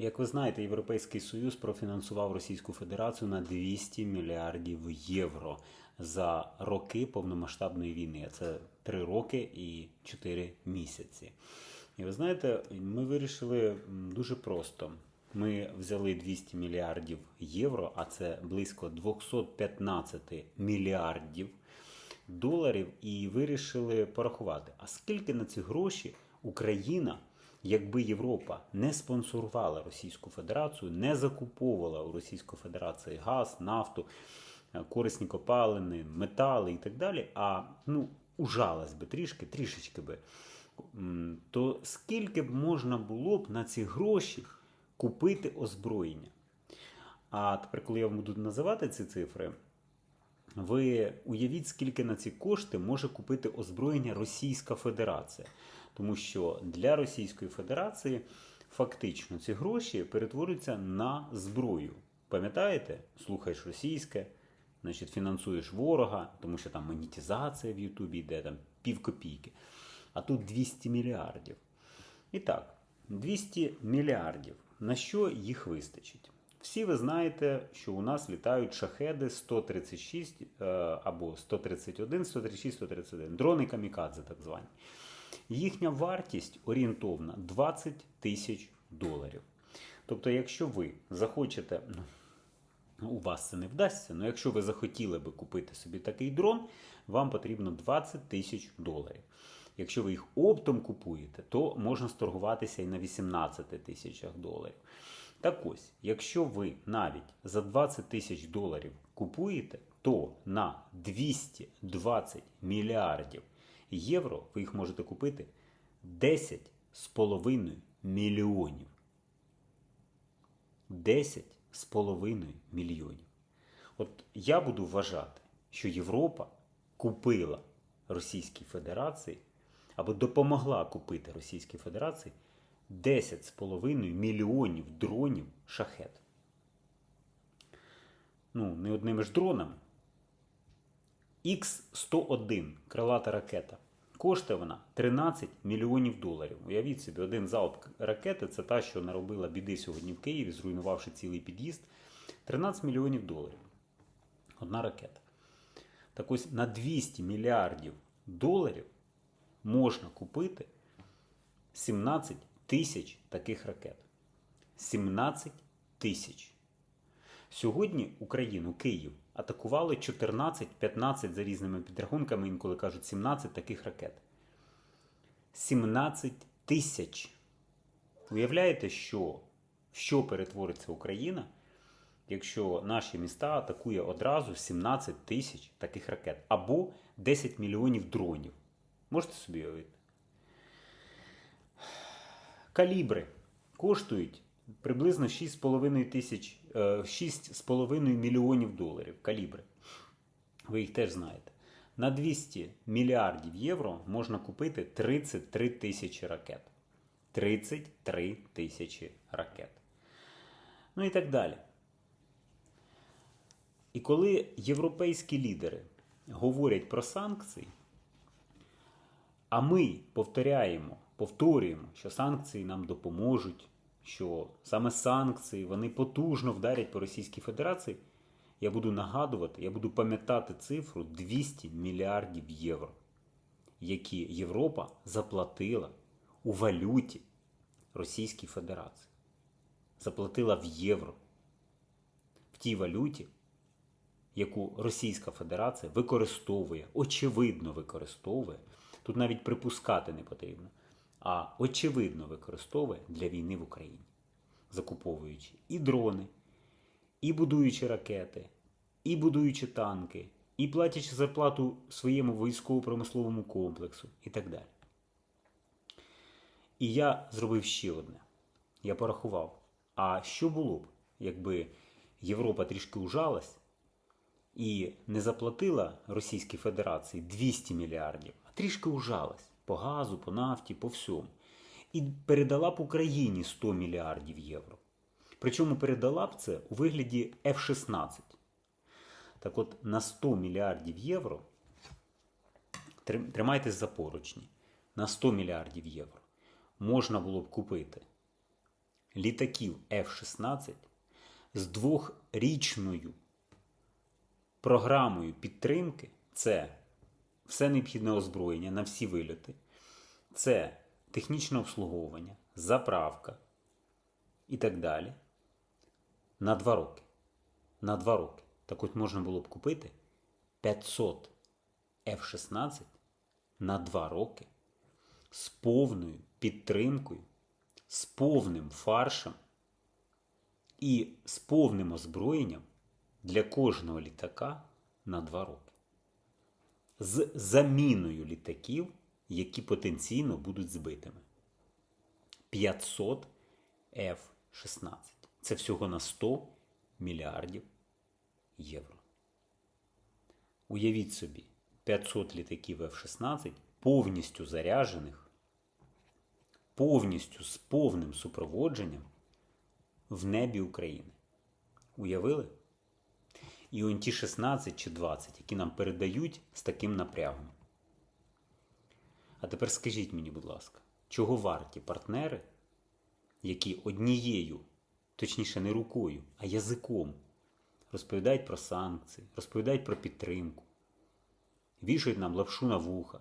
Як ви знаєте, Європейський Союз профінансував Російську Федерацію на 200 мільярдів євро за роки повномасштабної війни. Це 3 роки і 4 місяці. І ви знаєте, ми вирішили дуже просто. Ми взяли 200 мільярдів євро, а це близько 215 мільярдів доларів, і вирішили порахувати, а скільки на ці гроші Україна, якби Європа не спонсорувала Російську Федерацію, не закуповувала у Російської Федерації газ, нафту, е, корисні копалини, метали і так далі, а ну, ужалась би трішки, трішечки би, то скільки б можна було б на ці гроші купити озброєння? А тепер, коли я вам буду називати ці цифри, ви уявіть, скільки на ці кошти може купити озброєння Російська Федерація. Тому що для Російської Федерації фактично ці гроші перетворюються на зброю. Пам'ятаєте? Слухаєш російське, значить фінансуєш ворога, тому що там монетизація в Ютубі йде там пів копійки. А тут 200 мільярдів. І так, 200 мільярдів. На що їх вистачить? Всі ви знаєте, що у нас літають шахеди 136 е, або 131, 136, 131, дрони камікадзе, так звані. Їхня вартість орієнтовна 20 тисяч доларів. Тобто, якщо ви захочете, ну, у вас це не вдасться, але якщо ви захотіли би купити собі такий дрон, вам потрібно 20 тисяч доларів. Якщо ви їх оптом купуєте, то можна сторгуватися і на 18 тисячах доларів. Так ось, якщо ви навіть за 20 тисяч доларів купуєте, то на 220 мільярдів євро ви їх можете купити 10,5 мільйонів. 10,5 мільйонів. От я буду вважати, що Європа купила Російській Федерації або допомогла купити Російській Федерації 10,5 мільйонів дронів шахет. Ну, не одними ж дронами. Х-101 крилата ракета. Коштує вона 13 мільйонів доларів. Уявіть собі, один залп ракети це та, що наробила біди сьогодні в Києві, зруйнувавши цілий під'їзд. 13 мільйонів доларів. Одна ракета. Так ось на 200 мільярдів доларів можна купити 17 тисяч таких ракет. 17 тисяч. Сьогодні Україну, Київ атакували 14-15 за різними підрахунками, інколи кажуть 17 таких ракет. 17 тисяч. Уявляєте, що, що перетвориться Україна, якщо наші міста атакує одразу 17 тисяч таких ракет або 10 мільйонів дронів. Можете собі уявити? Калібри коштують приблизно 6,5 тисяч, е, 6,5 мільйонів доларів. Калібри. Ви їх теж знаєте. На 200 мільярдів євро можна купити 33 тисячі ракет. 33 тисячі ракет. Ну і так далі. І коли європейські лідери говорять про санкції, а ми повторяємо, повторюємо, що санкції нам допоможуть, що саме санкції вони потужно вдарять по Російській Федерації, я буду нагадувати, я буду пам'ятати цифру 200 мільярдів євро, які Європа заплатила у валюті Російській Федерації. Заплатила в євро. В тій валюті, яку Російська Федерація використовує, очевидно використовує. Тут навіть припускати не потрібно, а очевидно використовує для війни в Україні, закуповуючи і дрони, і будуючи ракети, і будуючи танки, і платячи зарплату своєму військово-промисловому комплексу і так далі. І я зробив ще одне. Я порахував. А що було б, якби Європа трішки ужалась і не заплатила Російській Федерації 200 мільярдів, а трішки ужалась по газу, по нафті, по всьому. І передала б Україні 100 мільярдів євро. Причому передала б це у вигляді F-16. Так от на 100 мільярдів євро, трим- тримайтесь за поручні, на 100 мільярдів євро можна було б купити літаків F-16 з двохрічною програмою підтримки це все необхідне озброєння на всі вильоти, це технічне обслуговування, заправка і так далі. На два роки. На два роки. Так от можна було б купити 500 F-16 на два роки з повною підтримкою, з повним фаршем і з повним озброєнням для кожного літака на два роки. З заміною літаків, які потенційно будуть збитими. 500 F-16. Це всього на 100 мільярдів євро. Уявіть собі, 500 літаків F-16 повністю заряджених, повністю з повним супроводженням в небі України. Уявили? І он ті 16 чи 20, які нам передають з таким напрягом. А тепер скажіть мені, будь ласка, чого варті партнери, які однією, точніше, не рукою, а язиком розповідають про санкції, розповідають про підтримку, вішають нам лапшу на вуха,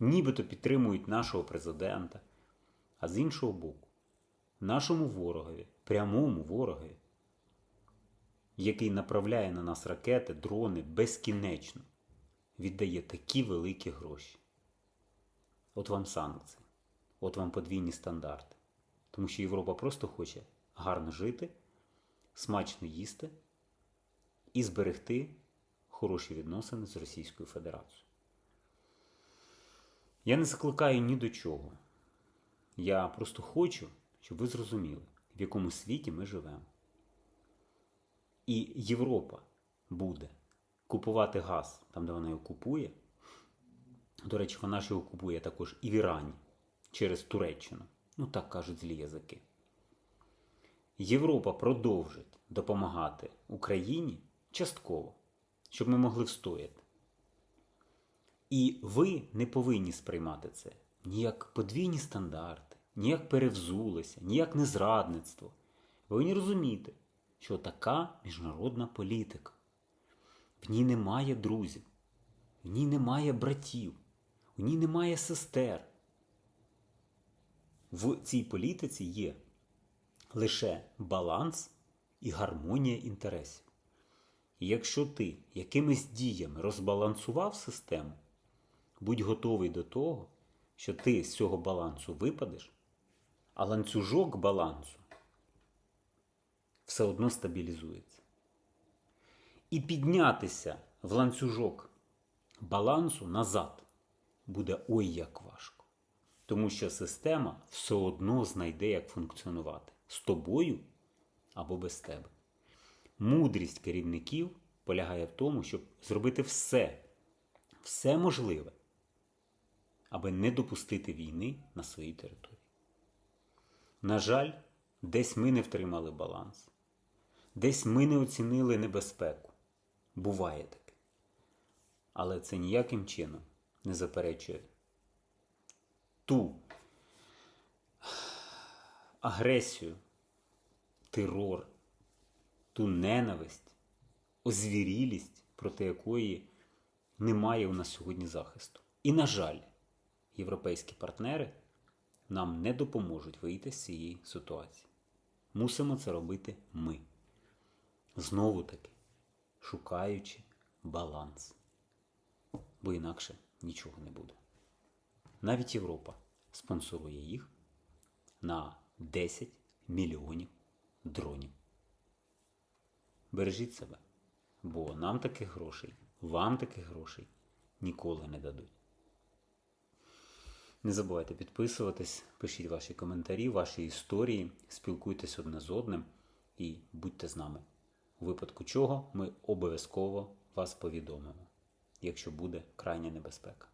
нібито підтримують нашого президента, а з іншого боку, нашому ворогові, прямому ворогові, який направляє на нас ракети, дрони безкінечно, віддає такі великі гроші. От вам санкції, от вам подвійні стандарти. Тому що Європа просто хоче гарно жити, смачно їсти і зберегти хороші відносини з Російською Федерацією. Я не закликаю ні до чого. Я просто хочу, щоб ви зрозуміли, в якому світі ми живемо. І Європа буде купувати газ там, де вона його купує. До речі, вона ж його купує також і в Ірані через Туреччину. Ну, так кажуть злі язики. Європа продовжить допомагати Україні частково, щоб ми могли встояти. І ви не повинні сприймати це ні як подвійні стандарти, ні як перевзулися, ні як незрадництво. Ви повинні розуміти, що така міжнародна політика. В ній немає друзів, в ній немає братів, в ній немає сестер. В цій політиці є лише баланс і гармонія інтересів. І якщо ти якимись діями розбалансував систему, будь готовий до того, що ти з цього балансу випадеш, а ланцюжок балансу все одно стабілізується. І піднятися в ланцюжок балансу назад буде ой як важко. Тому що система все одно знайде, як функціонувати з тобою або без тебе. Мудрість керівників полягає в тому, щоб зробити все, все можливе, аби не допустити війни на своїй території. На жаль, десь ми не втримали баланс, десь ми не оцінили небезпеку. Буває таке. Але це ніяким чином не заперечує ту агресію, терор, ту ненависть, озвірілість, проти якої немає у нас сьогодні захисту. І, на жаль, європейські партнери нам не допоможуть вийти з цієї ситуації. Мусимо це робити ми. Знову таки, шукаючи баланс. Бо інакше нічого не буде. Навіть Європа спонсорує їх на 10 мільйонів дронів. Бережіть себе, бо нам таких грошей, вам таких грошей ніколи не дадуть. Не забувайте підписуватись, пишіть ваші коментарі, ваші історії, спілкуйтесь одне з одним і будьте з нами. У випадку чого ми обов'язково вас повідомимо, якщо буде крайня небезпека.